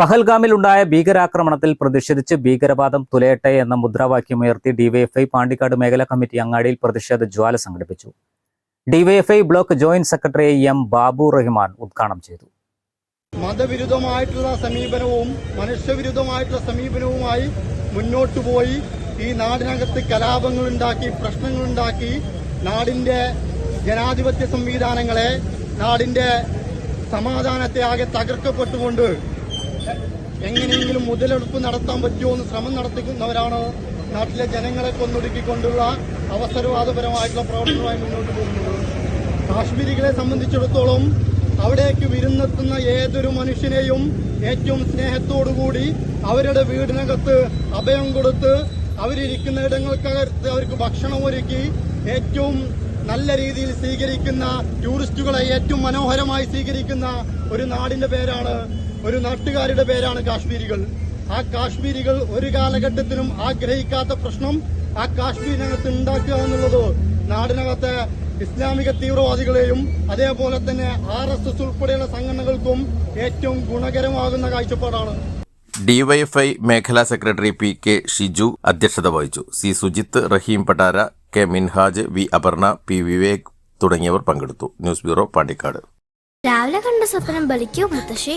പഹൽഗാമിലുണ്ടായ ഭീകരാക്രമണത്തിൽ പ്രതിഷേധിച്ച് ഭീകരവാദം തുലയട്ടെ എന്ന മുദ്രാവാക്യമുയർത്തി ഡിവൈഎഫ്ഐ പാണ്ടിക്കാട് മേഖലാ കമ്മിറ്റി അങ്ങാടിയിൽ പ്രതിഷേധ ജ്വാല സംഘടിപ്പിച്ചു. DYFI block joint secretary M Babu Rahman ഉദ്ഘാടനം ചെയ്തു. മതവിരുദ്ധമായിട്ടുള്ള സമീപനവും മനുഷ്യവിരുദ്ധമായിട്ടുള്ള സമീപനവുമായി മുന്നോട്ടു പോയി ഈ നാടിനകത്ത് കലാപങ്ങളുണ്ടാക്കി പ്രശ്നങ്ങളുണ്ടാക്കി നാടിന്റെ ജനാധിപത്യ സംവിധാനങ്ങളെ നാടിന്റെ സമാധാനത്തെ ആകെ തകർക്കപ്പെട്ടുകൊണ്ട് എങ്ങനെയെങ്കിലും മുതലെടുപ്പ് നടത്താൻ പറ്റുമോ എന്ന് ശ്രമം നടത്തിക്കുന്നവരാണ് നാട്ടിലെ ജനങ്ങളെ കൊന്നൊടുക്കിക്കൊണ്ടുള്ള അവസരവാദപരമായിട്ടുള്ള പ്രവർത്തനമായി മുന്നോട്ട് പോകുന്നത്. കാശ്മീരികളെ സംബന്ധിച്ചിടത്തോളം അവിടേക്ക് വിരുന്നെത്തുന്ന ഏതൊരു മനുഷ്യനെയും ഏറ്റവും സ്നേഹത്തോടുകൂടി അവരുടെ വീടിനകത്ത് അഭയം കൊടുത്ത് അവരിയ്ക്കുന്ന ഇടങ്ങൾക്കകത്ത് അവർക്ക് ഭക്ഷണം ഒരുക്കി ഏറ്റവും നല്ല രീതിയിൽ സ്വീകരിക്കുന്ന ടൂറിസ്റ്റുകളെ ഏറ്റവും മനോഹരമായി സ്വീകരിക്കുന്ന ഒരു നാടിന്റെ പേരാണ് ഒരു നാട്ടുകാരുടെ പേരാണ് കാശ്മീരികൾ. ആ കാശ്മീരികൾ ഒരു കാലഘട്ടത്തിലും ആഗ്രഹിക്കാത്ത പ്രശ്നം ആ കാശ്മീരിനകത്ത് ഉണ്ടാക്കുക എന്നുള്ളത് നാടിനകത്തെ ഇസ്ലാമിക തീവ്രവാദികളെയും അതേപോലെ തന്നെ ആർ എസ് എസ് ഉൾപ്പെടെയുള്ള സംഘടനകൾക്കും ഏറ്റവും ഗുണകരമാകുന്ന കാഴ്ചപ്പാടാണ്. ഡിവൈഎഫ്ഐ മേഖലാ സെക്രട്ടറി പി കെ ഷിജു അധ്യക്ഷത വഹിച്ചു. C Sujith Rahim Pattara K Minhaj V Aparna P Vivek തുടങ്ങിയവർ പങ്കെടുത്തു. News bureau Pandikkad. രാവിലെ കണ്ട സ്വപ്നം ബലിക്കോ മുത്തശ്ശി?